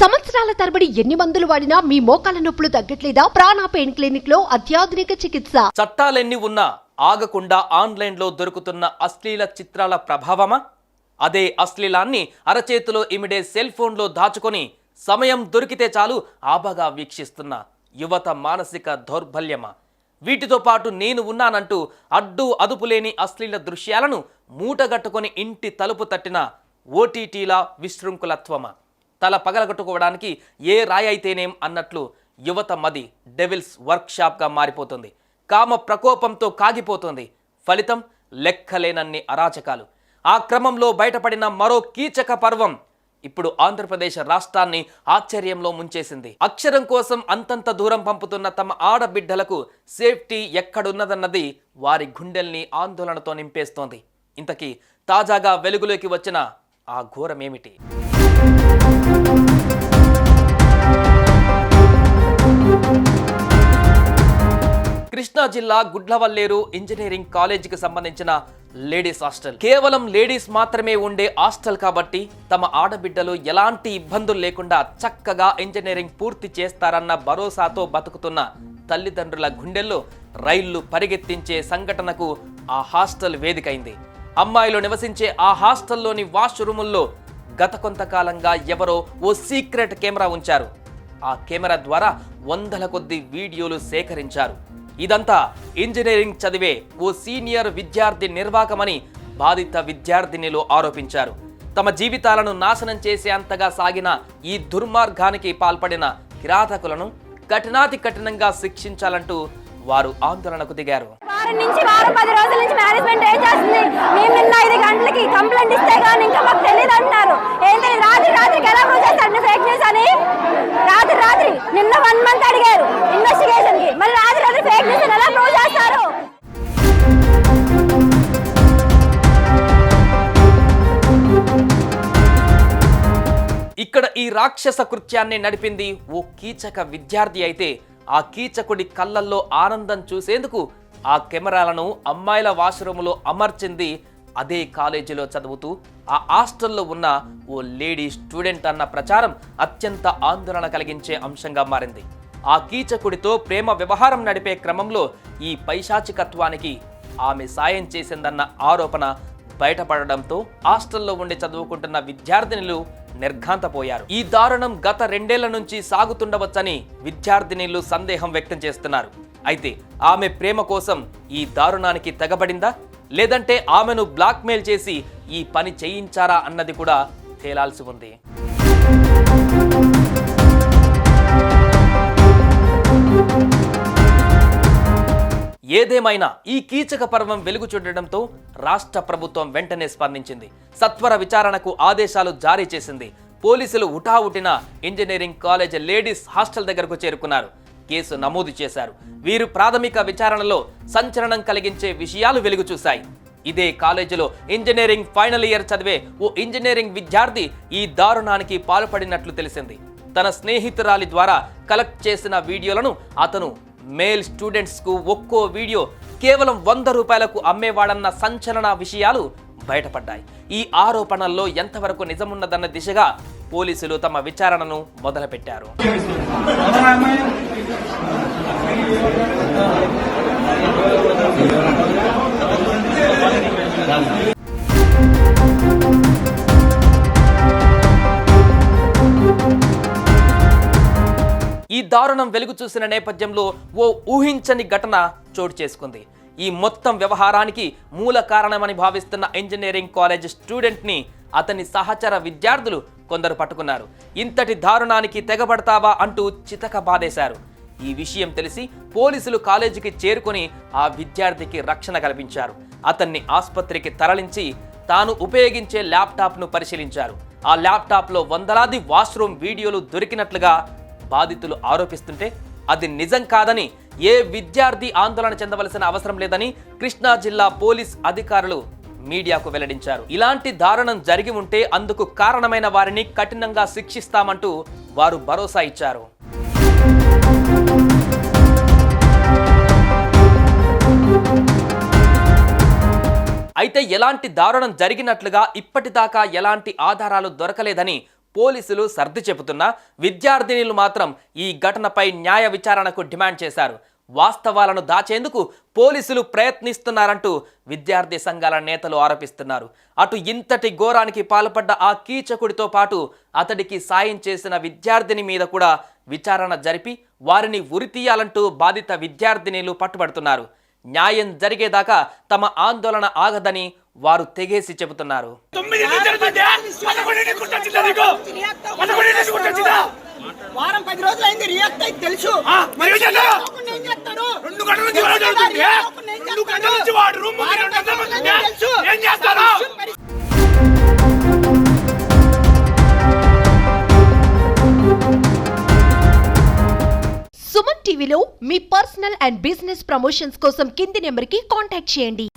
సంవత్సరాల తరబడి ఎన్ని మందులు వాడినా మీ మోకాల నొప్పులు తగ్గట్లేదా? ప్రాణ పెయిన్ క్లినిక్లో అత్యాధునిక చికిత్స. చట్టాలెన్ని ఉన్నా ఆగకుండా ఆన్లైన్లో దొరుకుతున్న అశ్లీల చిత్రాల ప్రభావమా? అదే అశ్లీలాన్ని అరచేతిలో ఇమిడే సెల్ ఫోన్లో దాచుకొని సమయం దొరికితే చాలు ఆబగా వీక్షిస్తున్న యువత మానసిక దౌర్బల్యమా? వీటితో పాటు నేను ఉన్నానంటూ అడ్డు అదుపులేని అశ్లీల దృశ్యాలను మూటగట్టుకొని ఇంటి తలుపు తట్టిన ఓటీటీల విశృంఖలత్వమా? తల పగలగొట్టుకోవడానికి ఏ రాయి అయితేనేం అన్నట్లు యువత మది డెవిల్స్ వర్క్షాప్గా మారిపోతుంది. కామ ప్రకోపంతో కాగిపోతుంది. ఫలితం లెక్కలేనన్ని అరాచకాలు. ఆ క్రమంలో బయటపడిన మరో కీచక పర్వం ఇప్పుడు ఆంధ్రప్రదేశ్ రాష్ట్రాన్ని ఆశ్చర్యంలో ముంచేసింది. అక్షరం కోసం అంతంత దూరం పంపుతున్న తమ ఆడబిడ్డలకు సేఫ్టీ ఎక్కడున్నదన్నది వారి గుండెల్ని ఆందోళనతో నింపేస్తోంది. ఇంతకీ తాజాగా వెలుగులోకి వచ్చిన ఆ ఏమిటి? కృష్ణా జిల్లా గుడ్లవల్లేరు ఇంజనీరింగ్ కాలేజీకి సంబంధించిన లేడీస్ హాస్టల్. కేవలం లేడీస్ మాత్రమే ఉండే హాస్టల్ కాబట్టి తమ ఆడబిడ్డలు ఎలాంటి ఇబ్బందులు లేకుండా చక్కగా ఇంజనీరింగ్ పూర్తి చేస్తారన్న భరోసాతో బతుకుతున్న తల్లిదండ్రుల గుండెల్లో రైళ్ళు పరిగెత్తించే సంఘటనకు ఆ హాస్టల్ వేదికైంది. అమ్మాయిలు నివసించే ఆ హాస్టల్లోని వాష్రూముల్లో గత కొంతకాలంగా ఎవరో ఓ సీక్రెట్ కెమెరా ఉంచారు. ఆ కెమెరా ద్వారా వందల కొద్ది వీడియోలు సేకరించారు. ఇదంతా ఇంజనీరింగ్ చదివే ఓ సీనియర్ విద్యార్థి నిర్వాకమని బాధిత విద్యార్థినిలు ఆరోపించారు. తమ జీవితాలను నాశనం చేసే అంతగా సాగిన ఈ దుర్మార్గానికి పాల్పడిన కిరాతకులను కఠినాతి కఠినంగా శిక్షించాలంటూ వారు ఆందోళనకు దిగారు. వారం నుంచి వారం పది రోజుల నుంచి మేనేజ్మెంట్ ఏం చేస్తుంది? మేము నిన్న ఐదు గంటలకి కంప్లైంట్ ఇస్తే కానీ ఇంకా మాకు తెలియదు అంటున్నారు. ఏంటి రాత్రి రాత్రికి ఎలా ప్రూవ్ చేస్తారు? ఫేక్ న్యూస్ అని? రాత్రి రాత్రి. నిన్న వన్ మంత్ అడిగారు ఇన్వెస్టిగేషన్కి. మరి రాత్రి రాత్రి ఫేక్ న్యూస్ ఎలా ప్రూవ్ చేస్తారు? ఇక్కడ ఈ రాక్షస కృత్యాన్ని నడిపింది ఓ కీచక విద్యార్థి అయితే ఆ కీచకుడి కళ్ళల్లో ఆనందం చూసేందుకు ఆ కెమెరాలను అమ్మాయిల వాష్రూమ్లో అమర్చింది అదే కాలేజీలో చదువుతూ ఆ హాస్టల్లో ఉన్న ఓ లేడీ స్టూడెంట్ అన్న ప్రచారం అత్యంత ఆందోళన కలిగించే అంశంగా మారింది. ఆ కీచకుడితో ప్రేమ వ్యవహారం నడిపే క్రమంలో ఈ పైశాచికత్వానికి ఆమె సాయం చేసిందన్న ఆరోపణ బయటపడడంతో హాస్టల్లో ఉండి చదువుకుంటున్న విద్యార్థినులు నిర్ఘాంతపోయారు. ఈ దారుణం గత రెండేళ్ళ నుంచి సాగుతుండవచ్చని విద్యార్థినిలు సందేహం వ్యక్తం చేస్తున్నారు. అయితే ఆమె ప్రేమ కోసం ఈ దారుణానికి తెగబడిందా? లేదంటే ఆమెను బ్లాక్మెయిల్ చేసి ఈ పని చేయించారా అన్నది కూడా తేలాల్సి ఉంది. ఏదేమైనా ఈ కీచక పర్వం వెలుగు చూడడంతో రాష్ట్ర ప్రభుత్వం వెంటనే స్పందించింది. సత్వర విచారణకు ఆదేశాలు జారీ చేసింది. పోలీసులు ఉటావుటిన ఇంజనీరింగ్ కాలేజ్ లేడీస్ హాస్టల్ దగ్గరకు చేరుకున్నారు. కేసు నమోదు చేశారు. వీరు ప్రాథమిక విచారణలో సంచలనం కలిగించే విషయాలు వెలుగు చూశాయి. ఇదే కాలేజీలో ఇంజనీరింగ్ ఫైనల్ ఇయర్ చదివే ఓ ఇంజనీరింగ్ విద్యార్థి ఈ దారుణానికి పాల్పడినట్లు తెలిసింది. తన స్నేహితురాలి ద్వారా కలెక్ట్ చేసిన వీడియోలను అతను మేల్ స్టూడెంట్స్కు ఒక్కో వీడియో కేవలం వంద రూపాయలకు అమ్మేవాడన్న సంచలన విషయాలు బయటపడ్డాయి. ఈ ఆరోపణల్లో ఎంతవరకు నిజమున్నదన్న దిశగా పోలీసులు తమ విచారణను మొదలుపెట్టారు. ఈ దారుణం వెలుగు చూసిన నేపథ్యంలో ఓ ఊహించని ఘటన చోటు చేసుకుంది. ఈ మొత్తం వ్యవహారానికి మూల కారణమని భావిస్తున్న ఇంజనీరింగ్ కాలేజ్ స్టూడెంట్ని అతని సహచర విద్యార్థులు కొందరు పట్టుకున్నారు. ఇంతటి దారుణానికి తెగబడతావా అంటూ చితక బాధేశారు. ఈ విషయం తెలిసి పోలీసులు కాలేజీకి చేరుకొని ఆ విద్యార్థికి రక్షణ కల్పించారు. అతన్ని ఆసుపత్రికి తరలించి తాను ఉపయోగించే ల్యాప్టాప్ను పరిశీలించారు. ఆ ల్యాప్టాప్లో వందలాది వాష్రూమ్ వీడియోలు దొరికినట్లుగా బాధితులు ఆరోపిస్తుంటే అది నిజం కాదని ఏ విద్యార్థి ఆందోళన చెందవలసిన అవసరం లేదని కృష్ణా జిల్లా పోలీస్ అధికారులు మీడియాకు వెల్లడించారు. ఇలాంటి దారుణం జరిగి ఉంటే అందుకు కారణమైన వారిని కఠినంగా శిక్షిస్తామంటూ వారు భరోసా ఇచ్చారు. అయితే ఎలాంటి దారుణం జరిగినట్లుగా ఇప్పటిదాకా ఎలాంటి ఆధారాలు దొరకలేదని పోలీసులు సర్ది చెబుతున్నా విద్యార్థినులు మాత్రం ఈ ఘటనపై న్యాయ విచారణకు డిమాండ్ చేశారు. వాస్తవాలను దాచేందుకు పోలీసులు ప్రయత్నిస్తున్నారంటూ విద్యార్థి సంఘాల నేతలు ఆరోపిస్తున్నారు. అటు ఇంతటి ఘోరానికి పాల్పడ్డ ఆ కీచకుడితో పాటు అతడికి సాయం చేసిన విద్యార్థిని మీద కూడా విచారణ జరిపి వారిని ఉరితీయాలంటూ బాధిత విద్యార్థినిలు పట్టుబడుతున్నారు. న్యాయం జరిగేదాకా తమ ఆందోళన ఆగదని వారు తెగేసి చెబుతున్నారు. వారం పది రోజులు అయింది రియాక్ట్ అయింది తెలుసు. ఆ, మరి ఏం చేస్తారు? లేకుండా ఏం చేస్తారు? రెండు గంటల నుంచి వాడు రెండు గంటల నుంచి వాడు రూమ్ తెలుసు. ఏం చేస్తారు సుమన్ టీవీలో మీ పర్సనల్ అండ్ బిజినెస్ ప్రమోషన్స్ కోసం కింది నెంబర్కి కాంటాక్ట్ చేయండి.